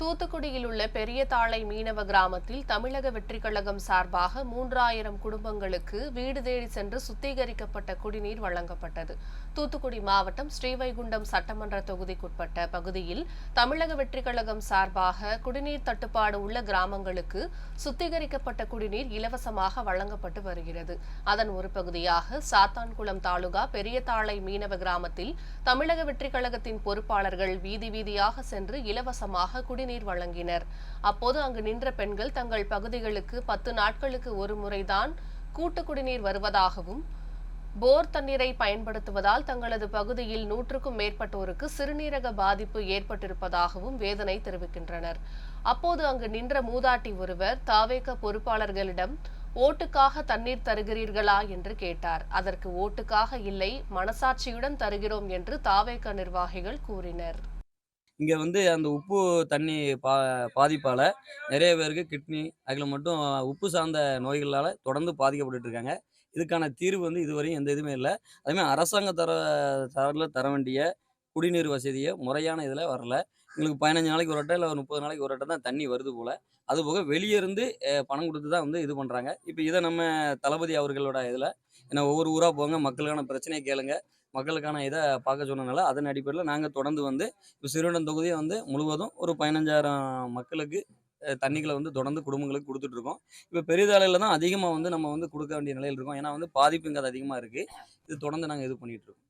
தூத்துக்குடியில் உள்ள பெரிய தாளை மீனவ கிராமத்தில் தமிழக வெற்றிக் கழகம் சார்பாக மூன்றாயிரம் குடும்பங்களுக்கு வீடு தேடி சென்று சுத்திகரிக்கப்பட்ட குடிநீர் வழங்கப்பட்டது. தூத்துக்குடி மாவட்டம் ஸ்ரீவைகுண்டம் சட்டமன்ற தொகுதிக்குட்பட்ட பகுதியில் தமிழக வெற்றிக் கழகம் சார்பாக குடிநீர் தட்டுப்பாடு உள்ள கிராமங்களுக்கு சுத்திகரிக்கப்பட்ட குடிநீர் இலவசமாக வழங்கப்பட்டு வருகிறது. அதன் ஒரு பகுதியாக சாத்தான்குளம் தாலுகா பெரிய தாளை மீனவ கிராமத்தில் தமிழக வெற்றிக் கழகத்தின் பொறுப்பாளர்கள் வீதி வீதியாக சென்று இலவசமாக குடி குடிநீர் வழங்கினர். அப்போது அங்கு நின்ற பெண்கள் தங்கள் பகுதிகளுக்கு பத்து நாட்களுக்கு ஒரு முறைதான் கூட்டு குடிநீர் வருவதாகவும் போர் தண்ணீரை பயன்படுத்துவதால் தங்களது பகுதியில் நூற்றுக்கும் மேற்பட்டோருக்கு சிறுநீரக பாதிப்பு ஏற்பட்டிருப்பதாகவும் வேதனை தெரிவிக்கின்றனர். அப்போது அங்கு நின்ற மூதாட்டி ஒருவர் தாவேக பொறுப்பாளர்களிடம் ஓட்டுக்காக தண்ணீர் தருகிறீர்களா? என்று கேட்டார். அதற்கு ஓட்டுக்காக இல்லை மனசாட்சியுடன் தருகிறோம் என்று தாவேக நிர்வாகிகள் கூறினர். இங்கே வந்து அந்த உப்பு தண்ணி பா பாதிப்பால் நிறைய பேருக்கு கிட்னி அதில் மட்டும் உப்பு சார்ந்த நோய்களால் தொடர்ந்து பாதிக்கப்பட்டுட்டு இருக்காங்க. இதுக்கான தீர்வு வந்து இதுவரையும் எந்த இதுவுமே இல்லை. அதேமாதிரி அரசாங்கம் தர தரல தர வேண்டிய குடிநீர் வசதியை முறையான இதில் வரல. எங்களுக்கு பதினஞ்சு நாளைக்கு ஒரு வட்டம் இல்லை ஒரு முப்பது நாளைக்கு ஒரு வட்டம் தான் தண்ணி வருது போல். அதுபோக வெளியே இருந்து பணம் கொடுத்து தான் வந்து இது பண்ணுறாங்க இப்போ இதை நம்ம தளபதி அவர்களோட இதில் ஏன்னா ஒவ்வொரு ஊராக போங்க மக்களுக்கான பிரச்சனையை கேளுங்க. மக்களுக்கான இதை பார்க்க சொன்னனால அதன் அடிப்படையில் நாங்கள் தொடர்ந்து வந்து இப்போ சிறுவனம் தொகுதியை வந்து முழுவதும் ஒரு பதினஞ்சாயிரம் மக்களுக்கு தண்ணிகளை வந்து தொடர்ந்து குடும்பங்களுக்கு கொடுத்துட்ருக்கோம் இப்போ பெரிதாலையில் தான் அதிகமாக வந்து நம்ம வந்து கொடுக்க வேண்டிய நிலையில் இருக்கோம். ஏன்னா வந்து பாதிப்பு இங்கே அது அதிகமாக இருக்குது இது தொடர்ந்து நாங்கள் இது பண்ணிகிட்ருக்கோம்